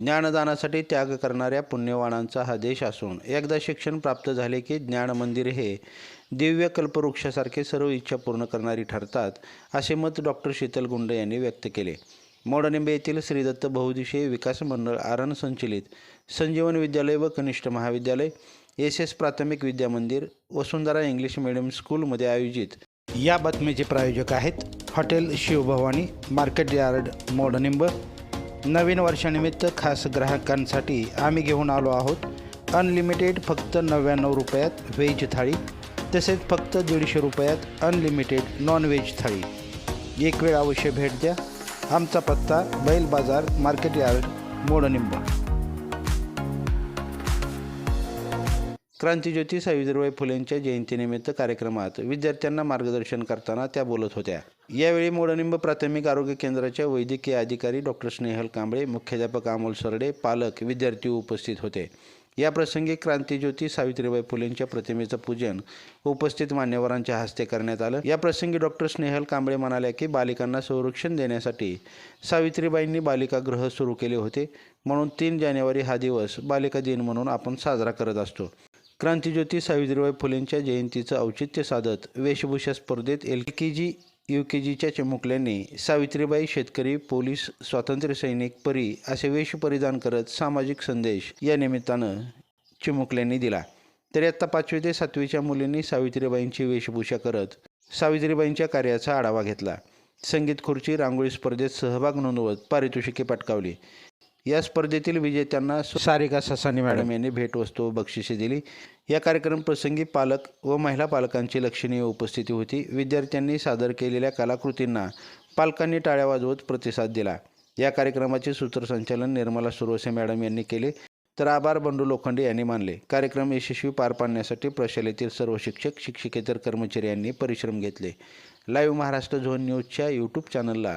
ज्ञानदानासाठी त्याग करणाऱ्या पुण्यवानांचा हा देश असून एकदा शिक्षण प्राप्त झाले की ज्ञान मंदिर हे दिव्य कल्पवृक्षासारखे सर्व इच्छा पूर्ण करणारी ठरतात असे मत डॉक्टर शीतल गुंडे यांनी व्यक्त केले. मोडनिंबे येथील श्रीदत्त बहुदिशीय विकास मंडळ आरण संचलित संजीवन विद्यालय व कनिष्ठ महाविद्यालय एस एस प्राथमिक विद्या मंदिर वसुंधरा इंग्लिश मिडियम स्कूलमध्ये आयोजित. या बातमीचे प्रायोजक आहेत hotel Shivbhavani market yard Modnimb. नवीन वर्षानिमित्त खास ग्राहकांसाठी आम्ही घेऊन आलो आहोत. अनलिमिटेड फक्त नव्याण्णव रुपयात व्हेज थाळी तसेच फक्त दीडशे रुपयात अनलिमिटेड नॉन व्हेज थाळी. एक वेळ अवश्य भेट द्या. आमचा पत्ता बैल बाजार मार्केट यार्ड मोडनिंब. क्रांतीज्योती सावित्रीबाई फुलेंच्या जयंतीनिमित्त कार्यक्रमात विद्यार्थ्यांना मार्गदर्शन करताना त्या बोलत होत्या. यावेळी मोडनिंब प्राथमिक आरोग्य केंद्राच्या वैद्यकीय अधिकारी डॉक्टर स्नेहल कांबळे मुख्याध्यापक अमोल सरडे पालक विद्यार्थी उपस्थित होते. या प्रसंगी क्रांतीज्योती सावित्रीबाई फुलेंच्या प्रतिमेचं पूजन उपस्थित मान्यवरांच्या हस्ते करण्यात आलं. या प्रसंगी डॉक्टर स्नेहल कांबळे म्हणाल्या की बालिकांना संरक्षण देण्यासाठी सावित्रीबाईंनी बालिकागृह सुरू केले होते. म्हणून तीन जानेवारी हा दिवस बालिका दिन म्हणून आपण साजरा करत असतो. क्रांतीज्योती सावित्रीबाई फुलेंच्या जयंतीचं औचित्य साधत वेशभूषा स्पर्धेत L K G U K जीच्या चिमुकल्यांनी सावित्रीबाई शेतकरी पोलीस स्वातंत्र्य सैनिक परी असे वेश परिधान करत सामाजिक संदेश या निमित्तानं चिमुकल्यांनी दिला. तर आत्ता पाचवी ते सातवीच्या मुलींनी सावित्रीबाईंची वेशभूषा करत सावित्रीबाईंच्या कार्याचा आढावा घेतला. संगीत खुर्ची रांगोळी स्पर्धेत सहभाग नोंदवत पारितोषिके पटकावली. या स्पर्धेतील विजेत्यांना सारिका ससानी मॅडम. यांनी भेटवस्तू बक्षिसे दिली. या कार्यक्रम प्रसंगी पालक व महिला पालकांची लक्षणीय उपस्थिती होती. विद्यार्थ्यांनी सादर केलेल्या कलाकृतींना पालकांनी टाळ्या वाजवत प्रतिसाद दिला. या कार्यक्रमाचे सूत्रसंचालन निर्मला सुरवसे मॅडम यांनी केले. तर आभार बंडू लोखंडे यांनी मानले. कार्यक्रम यशस्वी पार पाडण्यासाठी प्रशालेतील सर्व शिक्षक शिक्षकेतर कर्मचारी यांनी परिश्रम घेतले. लाईव्ह महाराष्ट्र झोन न्यूजच्या यूट्यूब चॅनलला